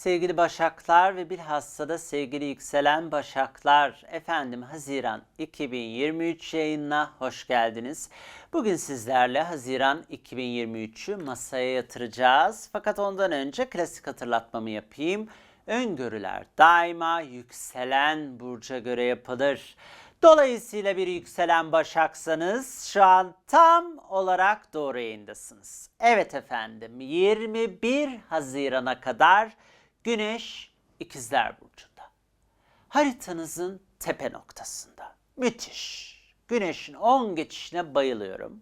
Sevgili Başaklar ve bilhassa da sevgili yükselen Başaklar, efendim Haziran 2023 yayınına hoş geldiniz. Bugün sizlerle Haziran 2023'ü masaya yatıracağız. Fakat ondan önce klasik hatırlatmamı yapayım. Öngörüler daima yükselen burca göre yapılır. Dolayısıyla bir yükselen başaksanız şu an tam olarak doğru yayındasınız. Evet efendim 21 Haziran'a kadar Güneş İkizler Burcu'nda. Haritanızın tepe noktasında. Müthiş. Güneşin 10 geçişine bayılıyorum.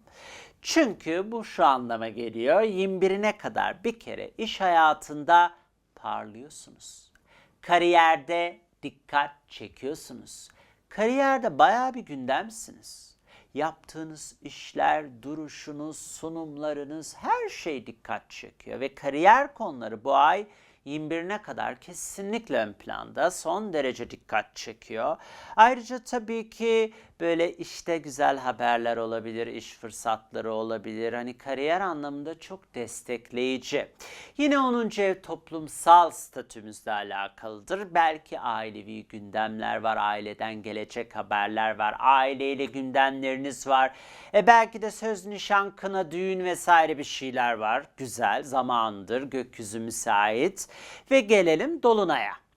Çünkü bu şu anlama geliyor. 21'ine kadar bir kere iş hayatında parlıyorsunuz. Kariyerde dikkat çekiyorsunuz. Kariyerde bayağı bir gündemsiniz. Yaptığınız işler, duruşunuz, sunumlarınız her şey dikkat çekiyor ve kariyer konuları bu ay 21'ine kadar kesinlikle ön planda son derece dikkat çekiyor. Ayrıca tabii ki böyle işte güzel haberler olabilir, iş fırsatları olabilir. Hani kariyer anlamında çok destekleyici. Yine 10. ev toplumsal statümüzle alakalıdır. Belki ailevi gündemler var, aileden gelecek haberler var, aileyle gündemleriniz var. E belki de söz, nişan, kına, düğün vesaire bir şeyler var. Güzel, zamandır, gökyüzü müsait. Ve gelelim Dolunay'a.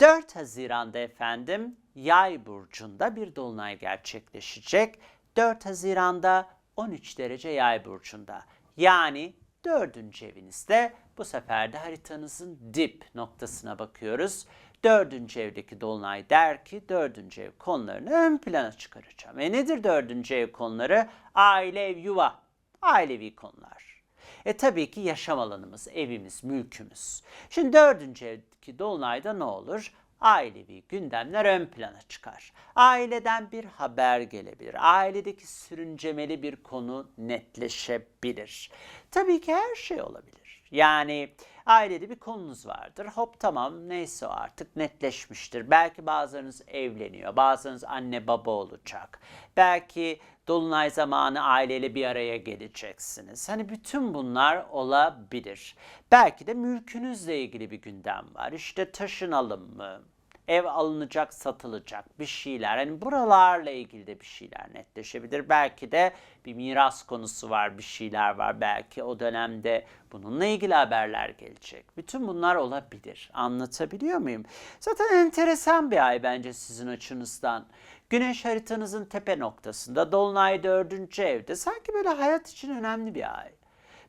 4 Haziran'da efendim Yay burcunda bir dolunay gerçekleşecek. 4 Haziran'da 13 derece Yay burcunda. Yani 4. evinizde bu sefer de haritanızın dip noktasına bakıyoruz. 4. evdeki dolunay der ki 4. ev konularını ön plana çıkaracağım. E nedir 4. ev konuları? Aile, ev, yuva. Ailevi konular. E tabii ki yaşam alanımız, evimiz, mülkümüz. Şimdi dördüncü evdeki dolunayda ne olur? Ailevi gündemler ön plana çıkar. Aileden bir haber gelebilir. Ailedeki sürüncemeli bir konu netleşebilir. Tabii ki her şey olabilir. Yani ailede bir konunuz vardır. Hop tamam neyse o artık netleşmiştir. Belki bazılarınız evleniyor, bazılarınız anne baba olacak. Belki dolunay zamanı aileyle bir araya geleceksiniz. Hani bütün bunlar olabilir. Belki de mülkünüzle ilgili bir gündem var. İşte taşınalım mı? Ev alınacak, satılacak bir şeyler. Hani buralarla ilgili de bir şeyler netleşebilir. Belki de bir miras konusu var, bir şeyler var. Belki o dönemde bununla ilgili haberler gelecek. Bütün bunlar olabilir. Anlatabiliyor muyum? Zaten enteresan bir ay bence sizin açınızdan. Güneş haritanızın tepe noktasında, Dolunay dördüncü evde. Sanki böyle hayat için önemli bir ay.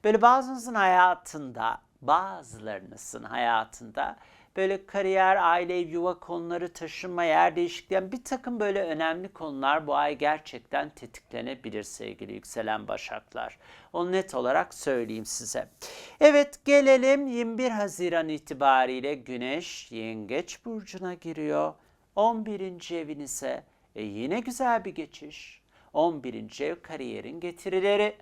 Böyle bazınızın hayatında, bazılarınızın hayatında böyle kariyer, aile, yuva konuları, taşınma, yer değişikliği bir takım böyle önemli konular bu ay gerçekten tetiklenebilir sevgili yükselen başaklar. Onu net olarak söyleyeyim size. Evet gelelim 21 Haziran itibariyle Güneş Yengeç Burcu'na giriyor. 11. evinize e yine güzel bir geçiş. 11. ev kariyerin getirileri.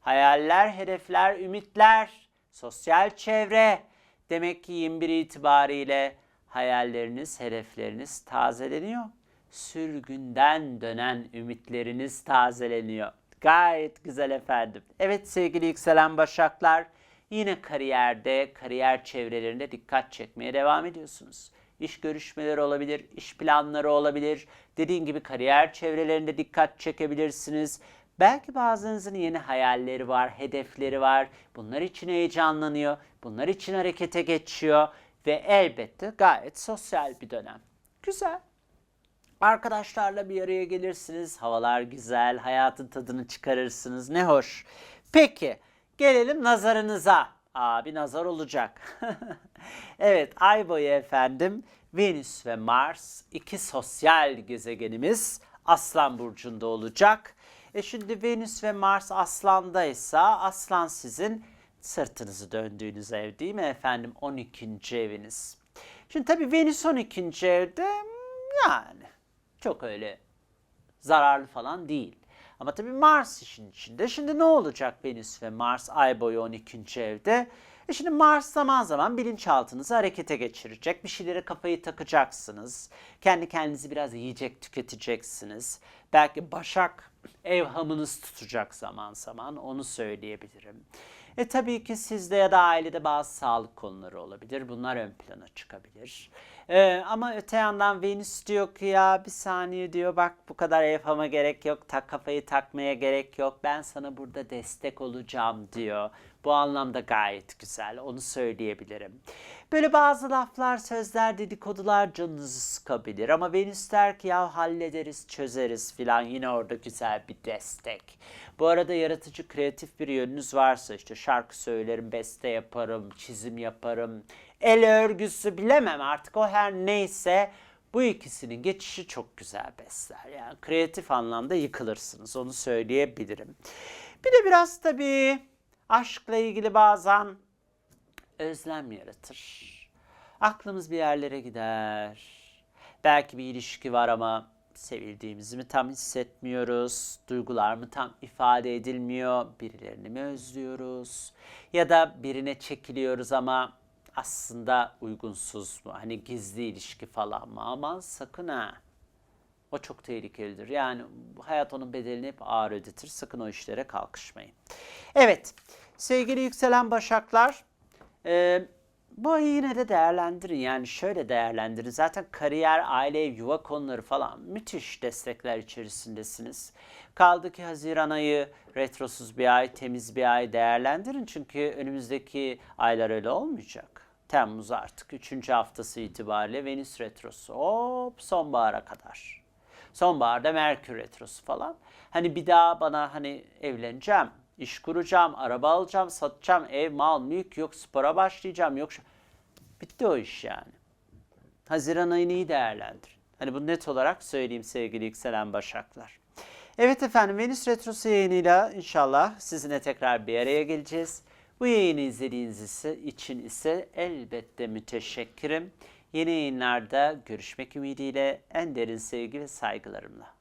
Hayaller, hedefler, ümitler, sosyal çevre, Demek ki 21 itibariyle hayalleriniz, hedefleriniz tazeleniyor. Sürgünden dönen ümitleriniz tazeleniyor. Gayet güzel efendim. Evet sevgili yükselen başaklar, yine kariyerde, kariyer çevrelerinde dikkat çekmeye devam ediyorsunuz. İş görüşmeleri olabilir, iş planları olabilir. Dediğim gibi kariyer çevrelerinde dikkat çekebilirsiniz. Belki bazınızın yeni hayalleri var, hedefleri var. Bunlar için heyecanlanıyor. Bunlar için harekete geçiyor ve elbette gayet sosyal bir dönem. Güzel. Arkadaşlarla bir araya gelirsiniz. Havalar güzel, hayatın tadını çıkarırsınız. Ne hoş. Peki, gelelim nazarınıza. Aa, bir nazar olacak. evet, ay boyu efendim Venüs ve Mars iki sosyal gezegenimiz Aslan burcunda olacak. E şimdi Venüs ve Mars Aslan'daysa Aslan sizin sırtınızı döndüğünüz ev değil mi efendim? 12. eviniz. Şimdi tabii Venüs 12. evde hmm, yani çok öyle zararlı falan değil. Ama tabii Mars işin içinde. Şimdi ne olacak Venüs ve Mars ay boyu 12. evde? E şimdi Mars zaman zaman bilinçaltınızı harekete geçirecek. Bir şeylere kafayı takacaksınız. Kendi kendinizi biraz yiyecek tüketeceksiniz. Belki Başak evhamınız tutacak zaman zaman onu söyleyebilirim. E tabii ki sizde ya da ailede bazı sağlık konuları olabilir. Bunlar ön plana çıkabilir. E, ama öte yandan Venüs diyor ki ya bir saniye diyor bak bu kadar evhama gerek yok. Tak kafayı takmaya gerek yok. Ben sana burada destek olacağım diyor. Bu anlamda gayet güzel. Onu söyleyebilirim. Böyle bazı laflar, sözler, dedikodular canınızı sıkabilir. Ama Venüs der ki ya hallederiz, çözeriz filan. Yine orada güzel bir destek. Bu arada yaratıcı, kreatif bir yönünüz varsa işte şarkı söylerim, beste yaparım, çizim yaparım, el örgüsü bilemem artık o her neyse bu ikisinin geçişi çok güzel besler. Yani kreatif anlamda yıkılırsınız onu söyleyebilirim. Bir de biraz tabii aşkla ilgili bazen özlem yaratır. Aklımız bir yerlere gider. Belki bir ilişki var ama sevildiğimizi mi tam hissetmiyoruz? Duygular mı tam ifade edilmiyor? Birilerini mi özlüyoruz? Ya da birine çekiliyoruz ama aslında uygunsuz mu? Hani gizli ilişki falan mı? Aman sakın ha. O çok tehlikelidir. Yani hayat onun bedelini hep ağır ödetir. Sakın o işlere kalkışmayın. Evet, sevgili yükselen başaklar, e, bu ayı yine de değerlendirin. Yani şöyle değerlendirin. Zaten kariyer, aile, yuva konuları falan müthiş destekler içerisindesiniz. Kaldı ki Haziran ayı retrosuz bir ay, temiz bir ay değerlendirin. Çünkü önümüzdeki aylar öyle olmayacak. Temmuz artık 3. haftası itibariyle Venüs retrosu hop sonbahara kadar. Sonbaharda Merkür retrosu falan. Hani bir daha bana hani evleneceğim, iş kuracağım, araba alacağım, satacağım, ev, mal, mülk yok, spora başlayacağım, yok. Bitti o iş yani. Haziran ayını iyi değerlendirin. Hani bunu net olarak söyleyeyim sevgili yükselen başaklar. Evet efendim Venüs Retrosu yayınıyla inşallah sizinle tekrar bir araya geleceğiz. Bu yayını izlediğiniz için ise elbette müteşekkirim. Yeni yayınlarda görüşmek ümidiyle en derin sevgi ve saygılarımla.